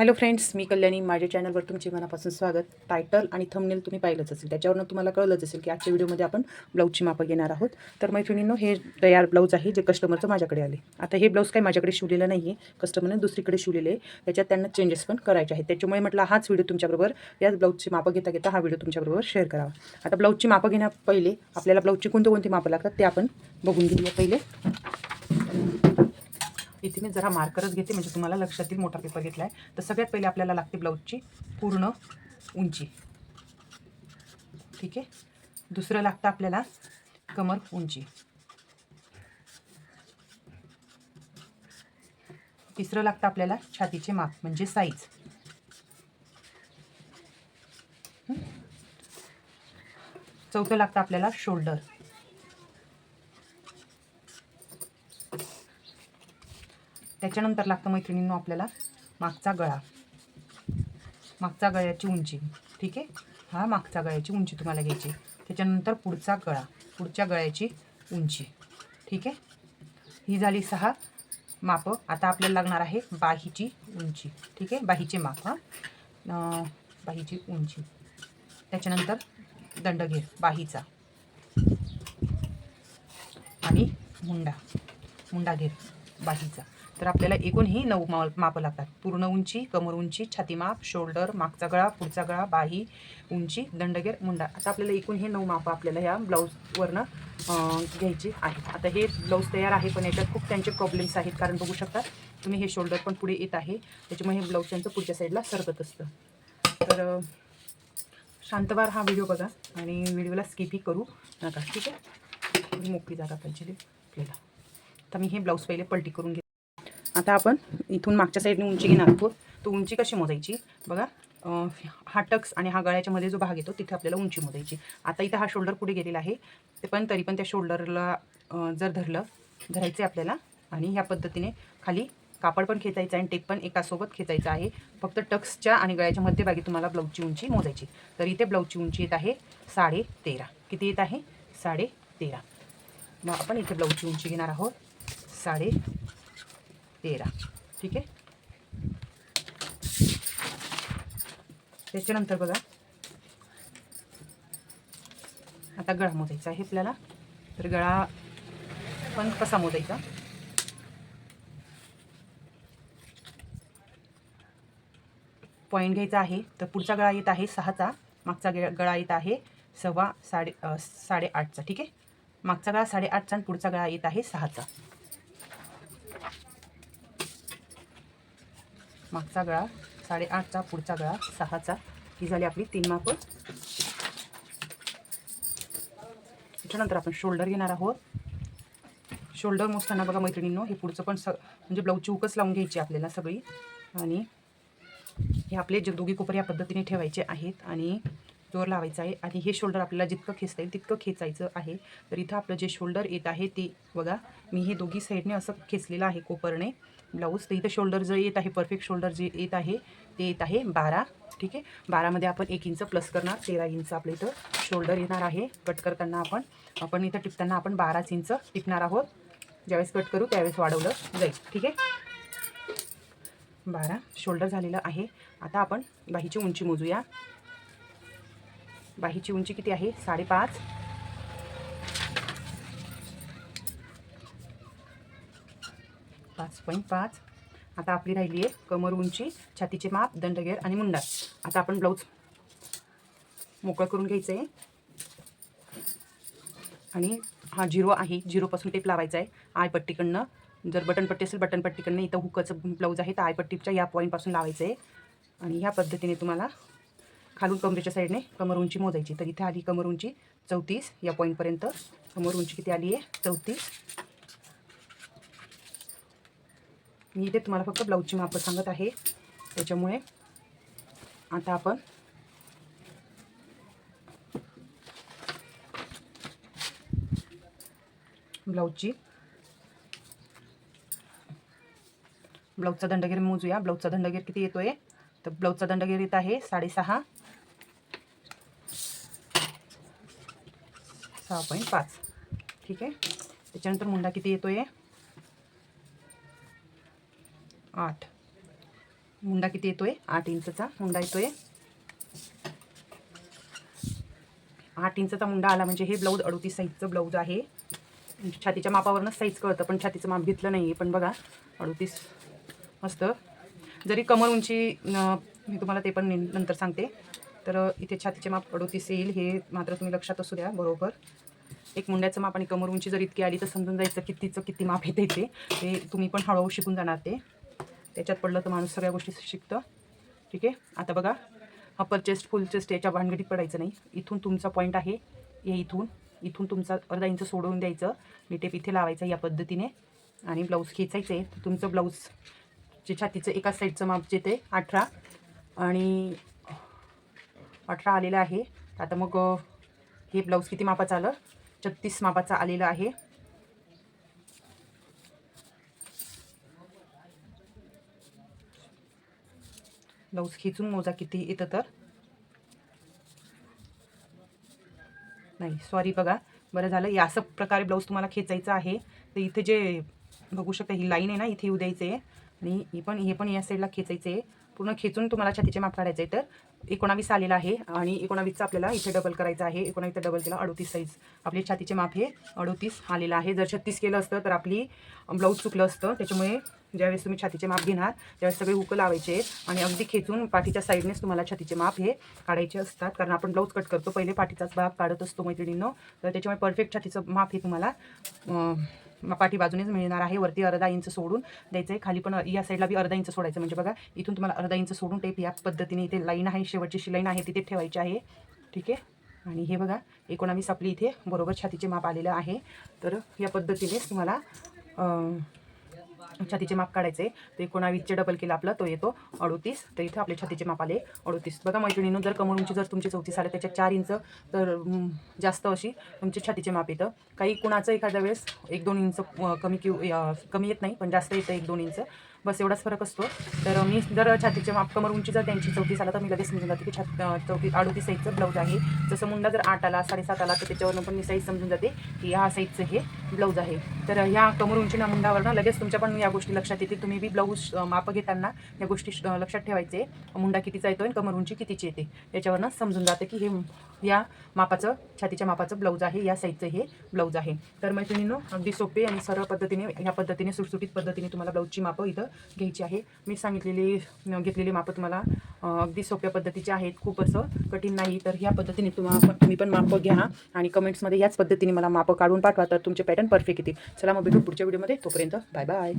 Hello friends मी कल्याणी. माझ्या चॅनलवर तुमचे मनापासून स्वागत. टायटल आणि थंबनेल तुम्ही पाहिलंच असेल. त्याच्यावरनं तुम्हाला कळलंच असेल की आजच्या व्हिडिओमध्ये आपण ब्लाऊजची मापं घेणार आहोत. तर मैत्रिणींनो हे तयार ब्लाऊज आहे जे कस्टमरचं माझ्याकडे आले. आता हे ब्लाऊज काही माझ्याकडे शिवलेलं नाही आहे कस्टमरने दुसरीकडे शिवलेले आहे. त्याच्यात त्यांना चेंजेस पण करायचे आहेत. त्याच्यामुळे म्हटलं हाच व्हिडिओ तुमच्याबरोबर याच ब्लाऊजची मापं घेता घेता हा व्हिडिओ तुमच्याबरोबर शेअर करावा. आता ब्लाऊजची मापं घेण्या पहिले आपल्याला ब्लाऊजची कोणते कोणती मापं लागतात ते आपण बघून घेऊया पहिले. इथे मी जरा मार्करच घेते म्हणजे तुम्हाला लक्षात येईल मोठा पेपर घेतला आहे तर सगळ्यात पहिले आपल्याला लागते ब्लाऊजची पूर्ण उंची. ठीक आहे? दुसरं लागतं आपल्याला कमर उंची. तिसरं लागतं आपल्याला छातीचे माप म्हणजे साईज चौथं लागतं आपल्याला शोल्डर त्याच्यानंतर लागतं मैत्रिणींनो आपल्याला मागचा गळा. मागचा गळ्याची उंची. ठीक आहे? हा मागचा गळ्याची उंची तुम्हाला घ्यायची. त्याच्यानंतर पुढचा गळा. पुढच्या गळ्याची उंची. ठीक आहे? ही झाली सहा मापं. आता आपल्याला लागणार आहे बाहीची उंची. ठीक आहे? बाहीचे माप हां. बाहीची उंची. त्याच्यानंतर दंडघेर बाहीचा. आणि मुंडा. मुंडा घेर बाहीचा. तर आपल्याला एकूण ही नऊ मा मापं लागतात. पूर्ण उंची कमर उंची छातीमाप शोल्डर मागचा गळा पुढचा गळा बाही उंची दंडगेर मुंडा. आता आपल्याला एकूण हे नऊ मापं आपल्याला ह्या ब्लाऊजवरनं घ्यायचे घ्यायची आहेत. आता हे ब्लाऊज तयार आहे पण याच्यात खूप त्यांचे प्रॉब्लेम्स आहेत. कारण बघू शकता तुम्ही हे शोल्डर पण पुढे येत आहे. त्याच्यामुळे हे ब्लाऊज त्यांचं पुढच्या साईडला सरकत असतं. तर शांतवार हा व्हिडिओ बघा आणि व्हिडिओला स्किपही करू नका. ठीक आहे? मोकळी जागा पाहिजे आपल्याला. तर मी हे ब्लाऊज पहिले पलटी करून घे आता आपण इथून मागच्या साईडने उंची घेणार आहोत. तो उंची कशी मोजायची? बघा हा टक्स आणि हा गळ्याच्या मध्ये जो भाग येतो तिथे आपल्याला उंची मोजायची आता इथं हा शोल्डर पुढे गेलेला आहे. ते पण तरी पण त्या शोल्डरला जर धरलं धरायचं आहे आपल्याला आणि ह्या पद्धतीने खाली कापड पण खेचायचं आहे आणि टेप पण एकासोबत खेचायचं आहे. फक्त टक्सच्या आणि गळ्याच्या मध्यभागी तुम्हाला ब्लाऊजची उंची मोजायची तर इथे ब्लाऊजची उंची येत आहे साडे तेरा. किती येत आहे? साडे तेरा. मग आपण इथे ब्लाऊजची उंची घेणार आहोत. साडे तेरा ठीक आहे? त्याच्यानंतर बघा. आता गळा मोजायचा आहे आपल्याला. तर गळा पण कसा मोजायचा? पॉईंट घ्यायचा आहे. तर पुढचा गळा येत आहे सहाचा. मागचा गळा येत आहे सव्वा साडे साडेआठचा ठीक आहे? मागचा गळा साडेआठचा आणि पुढचा गळा येत आहे सहाचा. मागचा गळा साडेआठचा पुढचा गळा सहाचा. ही झाली आपली तीन मापं त्याच्यानंतर आपण शोल्डर घेणार आहोत. शोल्डर मोजताना बघा मैत्रिणींनो हे पुढचं पण स म्हणजे ब्लाऊजची उकच लावून घ्यायची आपल्याला सगळी. आणि हे आपले जे दोघी कोपर या पद्धतीने ठेवायचे आहेत आणि जोर लावायचा आहे. आणि हे शोल्डर आपल्याला जितकं खेचता येईल तितकं खेचायचं आहे. तर इथं आपलं जे शोल्डर येत आहे ते बघा मी हे दोघी साईडने असं खेचलेलं आहे कोपरने ब्लाऊज तर इथं शोल्डर जे येत आहे परफेक्ट शोल्डर जे येत आहे ते येत आहे बारा. ठीक आहे? बारामध्ये आपण एक इंच प्लस करणार तेरा इंच आपलं इथं शोल्डर येणार आहे. कट करताना आपण आपण इथं टिपताना आपण बाराच इंच टिपणार आहोत. ज्यावेळेस कट करू त्यावेळेस वाढवलं जाईल. ठीक आहे? बारा. शोल्डर झालेलं आहे. आता आपण बाहीची उंची मोजूया. बाहीची उंची किती आहे? साडेपाच. पाच पॉईंट पाच. आता आपली राहिली आहे कमर उंची छातीचे माप दंडगेर आणि मुंडा. आता आपण ब्लाऊज मोकळं करून घ्यायचं आहे आणि हा झिरो आहे झिरोपासून टेप लावायचा आहे आयपट्टीकडनं जर बटनपट्टी असेल बटनपट्टीकडनं इथं हुकाचं ब्लाऊज आहे तर आयपट्टीच्या या पॉईंटपासून लावायचं आहे आणि ह्या पद्धतीने तुम्हाला खालून कमरेच्या साईडने कमर उंची मोजायची. तर इथे आली कमर उंची चौतीस. या पॉईंटपर्यंत कमर उंची किती आली आहे? चौतीस. मी इथे तुम्हाला फक्त ब्लाऊजची मापं सांगत आहे. त्याच्यामुळे आता आपण ब्लाऊजची ब्लाऊजचा दंडगीर मोजूया. ब्लाऊजचा दंडगीर किती येतोय? तर ब्लाऊजचा दंडगीर येत आहे साडेसहा. सहा पॉईंट पाच. ठीक आहे? त्याच्यानंतर मुंडा किती येतो आहे आठ. मुंडा किती येतो आहे आठ इंचचा मुंडा आहे आठ इंचचा मुंडा आला म्हणजे हे ब्लाऊज अडोतीस साईजचं ब्लाऊज आहे. छातीच्या मापावरनं साईज कळतं पण छातीचं माप घेतलं नाही आहे पण बघा अडोतीस. मस्त. जरी कमर उंची न- मी तुम्हाला ते पण नंतर सांगते. तर इथे छातीचे माप अडोतीस येईल हे मात्र तुम्ही लक्षात असू द्या बरोबर. एक मुंड्याचं माप आणि कमर उंची जर इतकी आली तर समजून जायचं कितीचं किती माप येते ते. ते तुम्ही पण हळूहळू शिकून जाणार ते. त्याच्यात पडलं तर माणूस सगळ्या गोष्टी शिकतं. ठीक आहे? आता बघा अपर चेस्ट फुल चेस्ट याच्या भानगडीत पडायचं नाही. इथून तुमचा पॉईंट आहे हे इथून. इथून तुमचा अर्धा इंच सोडवून द्यायचं. मी टेप इथे लावायचं या पद्धतीने. आणि ब्लाऊज खेचायचं. आहे तुमचं ब्लाऊज जे छातीचं एका साईडचं माप जे ते अठरा. आणि अठरा आलेलं आहे. आता मग हे ब्लाऊज किती मापाचं आलं? छत्तीस मापाचं आलेलं आहे. ब्लाऊज खेचून मोजा किती येतं तर? नाही सॉरी बघा. बरं झालं. या असं प्रकारे ब्लाऊज तुम्हाला खेचायचं आहे. तर इथे जे बघू शकता ही लाईन आहे ना इथे येऊ द्यायचं. आहे आणि ही पण हे पण या साईडला खेचायचं. आहे पूर्ण खेचून तुम्हाला छातीचे माप काढायचं आहे. तर एकोणावीस आलेला आहे आणि एकोणावीसचा आपल्याला इथे डबल करायचं आहे. एकोणावीस डबल केला अडोतीस साईज आपली छातीचे माप हे अडोतीस आलेलं आहे. जर छत्तीस केलं असतं तर आपली ब्लाऊज चुकलं असतं. त्याच्यामुळे ज्यावेळेस तुम्ही छातीचे माप घेणार त्यावेळेस सगळे हुकं लावायचे आणि अगदी खेचून पाठीच्या साईडनेच तुम्हाला छातीचे माप हे काढायचे असतात. कारण आपण ब्लाऊज कट करतो पहिले पाठीचाच भाग काढत असतो मैत्रिणींनो. तर त्याच्यामुळे परफेक्ट छातीचं माप हे तुम्हाला पाठी बाजूनेच मिळणार आहे. वरती अर्धा इंच सोडून द्यायचं आहे खाली पण या साईडला बी अर्धा इंच सोडायचं. म्हणजे बघा इथून तुम्हाला अर्धा इंच सोडून टेप या पद्धतीने इथे लाईन आहे. शेवटची शिलाईन आहे तिथे ठेवायची आहे. ठीक आहे? आणि हे बघा एकोणावीस आपली इथे बरोबर छातीचे माप आलेलं आहे. तर या पद्धतीनेच तुम्हाला छातीचे माप काढायचे. तर एकोणावीसचे डबल केलं आपलं तो येतो अडोतीस. तर इथं आपले छातीचे माप आले अडोतीस. बघा मैत्रिणीनं जर कमर उंची जर तुमची चौतीस आलं त्याच्यात चार इंच तर जास्त अशी तुमची छातीचे माप येतं. काही कुणाचं एखाद्या वेळेस एक दोन इंच कमी किंवा कमी येत नाही पण जास्त येतं एक दोन इंच. बस एवढाच फरक असतो. तर मी जर छातीचे माप कमर उंची जर त्यांची चौतीस आला तर मी लगेच समजून जाते की छात चौतीस अडोतीस साईजचं ब्लाऊज आहे. जसं मुंडा जर आठ आला साडेसात आला तर त्याच्यावरनं पण मी साईज समजून जाते की ह्या साईजचं हे ब्लाऊज आहे. तर ह्या कमर उंचीना मुंडावरनं लगेच तुमच्या पण या गोष्टी लक्षात येतील. तुम्ही बी ब्लाऊज मापं माप घेताना या गोष्टी लक्षात ठेवायचे. मुंडा कितीचा येतो आणि कमर उंची कितीची येते. याच्यावरनं समजून जातं की हे या मापाचं छातीच्या मापाचं ब्लाऊज आहे या साईजचं हे ब्लाऊज आहे. तर मैत्रिणीनं अगदी सोपे आणि सरळ पद्धतीने ह्या पद्धतीने सुटसुटीत पद्धतीने तुम्हाला ब्लाऊजची मापं इथं घ्यायची आहे. मी सांगितलेली घेतलेली मापं तुम्हाला अगदी सोप्या पद्धतीचे आहेत. खूप असं कठीण नाही तर ह्या पद्धतीने तुम्हाला तुम्ही पण मापं घ्या आणि कमेंट्समध्ये याच पद्धतीने मला मापं काढून पाठवा तर तुमचे पॅटर्न परफेक्ट येतील. चला मग भेटू पुढच्या व्हिडिओमध्ये तोपर्यंत बाय बाय